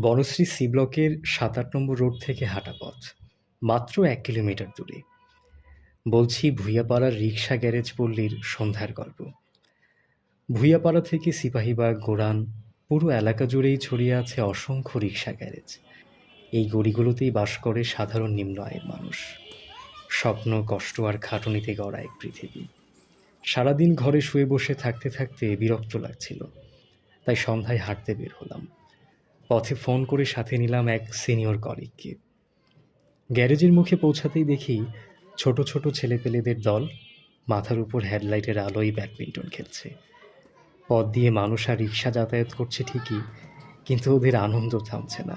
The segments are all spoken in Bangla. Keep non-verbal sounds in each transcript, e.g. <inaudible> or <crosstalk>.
বনশ্রী সি ব্লকের সাত আট নম্বর রোড থেকে হাঁটা পথ, মাত্র এক কিলোমিটার দূরে। বলছি ভূঁইয়াপাড়ার রিক্সা গ্যারেজ পল্লীর সন্ধ্যার গল্প। ভূঁইয়াপাড়া থেকে সিপাহীবাগ গোড়ান, পুরো এলাকা জুড়েই ছড়িয়ে আছে অসংখ্য রিক্সা গ্যারেজ। এই গড়িগুলোতেই বাস করে সাধারণ নিম্ন আয়ের মানুষ। স্বপ্ন, কষ্ট আর খাটুনিতে গড়া এক পৃথিবী। সারাদিন ঘরে শুয়ে বসে থাকতে থাকতে বিরক্ত লাগছিল। তাই সন্ধ্যায় হাঁটতে বের হলাম। পথে ফোন করে সাথে নিলাম এক সিনিয়র কলিগকে। গ্যারেজের মুখে পৌঁছাতেই দেখি ছোট ছোট ছেলেপেলেদের দল মাথার উপর হেডলাইটের আলোয় ব্যাডমিন্টন খেলছে। পথ দিয়ে মানুষ আর রিক্সা যাতায়াত করছে ঠিকই, কিন্তু ওদের আনন্দ থামছে না।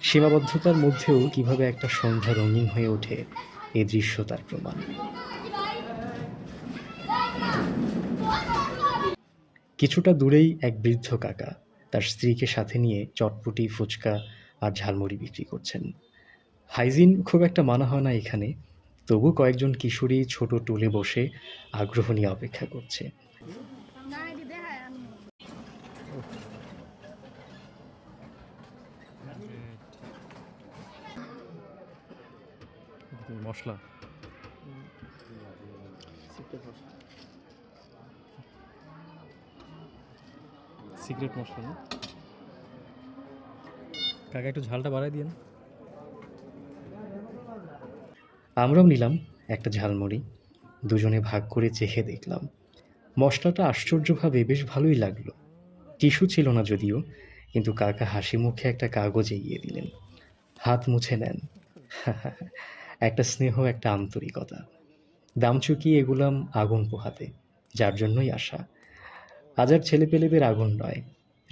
সীমাবদ্ধতার মধ্যেও কীভাবে একটা সন্ধ্যা রঙিন হয়ে ওঠে এ দৃশ্য তার প্রমাণ। কিছুটা দূরেই এক বৃদ্ধ কাকা তার স্ত্রীকে সাথে নিয়ে চটপটি, ফুচকা আর ঝালমুড়ি বিক্রি করছেন। হাইজিন খুব একটা মানা হয় না এখানে। তবু কয়েকজন কিশোরী ছোট টুলে বসে আগ্রহ নিয়ে অপেক্ষা করছে। মশলা। সিক্রেট মশলা, না? কাকা, একটু ঝালটা বাড়াই দিন আমরাও নিলাম একটা ঝালমুড়ি। দুজনে ভাগ করে চেখে দেখলাম। মশলাটা আশ্চর্যভাবে বেশ ভালোই লাগল। টিস্যু ছিল না যদিও, কিন্তু কাকা হাসি মুখে একটা কাগজ এগিয়ে দিলেন। হাত মুছে নেন। <laughs> একটা স্নেহ, একটা আন্তরিকতা। দাম চুকিয়ে এগুলাম আগুন পোহাতে, যার জন্যই আসা আজ আর ছেলেপেলেদের আগুন নয়।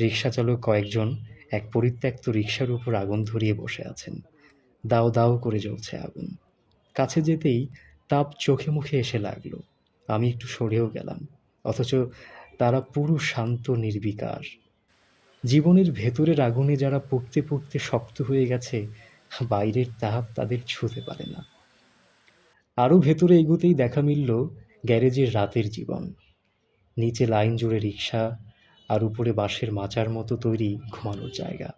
রিক্সা চালক কয়েকজন এক পরিত্যক্ত রিক্সার উপর আগুন ধরিয়ে বসে আছেন। দাও দাও করে জ্বলছে আগুন। কাছে যেতেই তাপ চোখে মুখে এসে লাগল। আমি একটু সরেও গেলাম, অথচ তারা পুরো শান্ত, নির্বিকার। জীবনের ভেতরের আগুনে যারা পুড়তে পুড়তে শক্ত হয়ে গেছে, বাইরের তাপ তাদের ছুঁতে পারে না। আরও ভেতরে এগোতেই দেখা মিলল গ্যারেজের রাতের জীবন। নিচে লাইন জুড়ে রিক্সা আর উপরে বাঁশের মাচার মতো তৈরি ঘুমানোর জায়গা।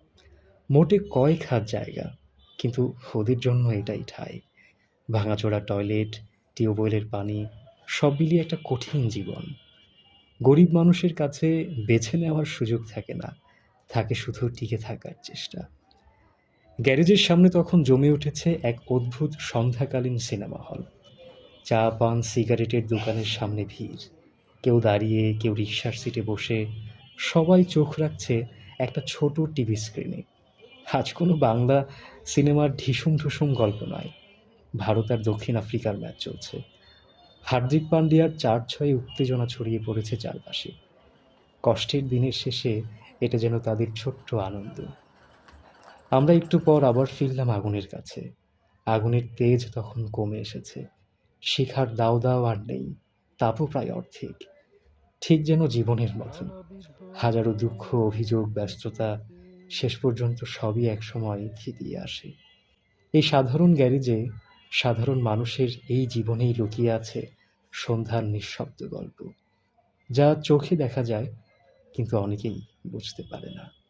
মোটে কয়েক হাত জায়গা, কিন্তু ওদের জন্য এটাই ঠাঁই। ভাঙাচোরা টয়লেট, টিউবওয়েলের পানি, সব মিলিয়ে একটা কঠিন জীবন। গরিব মানুষের কাছে বেছে নেওয়ার সুযোগ থাকে না, থাকে শুধু টিকে থাকার চেষ্টা। গ্যারেজের সামনে তখন জমে উঠেছে এক অদ্ভুত সন্ধ্যাকালীন সিনেমা হল। চা, পান, সিগারেটের দোকানের সামনে ভিড়। কেউ দাঁড়িয়ে, কেউ রিক্সার সিটে বসে, সবাই চোখ রাখছে একটা ছোট টিভি স্ক্রিনে আজ কোনো বাংলা সিনেমার ঢিসুম ঢুসুম গল্প নয়, ভারত আর দক্ষিণ আফ্রিকার ম্যাচ চলছে। হার্দিক পান্ডিয়ার চার ছয়ে উত্তেজনা ছড়িয়ে পড়েছে চারপাশে। কষ্টের দিনের শেষে এটা যেন তাদের ছোট্ট আনন্দ। আমরা একটু পর আবার ফিরলাম আগুনের কাছে। আগুনের তেজ তখন কমে এসেছে। শিখার দাও দাও আর নেই, তাপও প্রায় অর্ধেক। ঠিক যেন জীবনের মতন। হাজারো দুঃখ, অভিযোগ, ব্যস্ততা শেষ পর্যন্ত সবই একসময় থিতিয়ে আসে। এই সাধারণ গ্যারেজে সাধারণ মানুষের এই জীবনেই লুকিয়ে আছে সন্ধ্যার নিঃশব্দ গল্প, যা চোখে দেখা যায়, কিন্তু অনেকেই বুঝতে পারে না।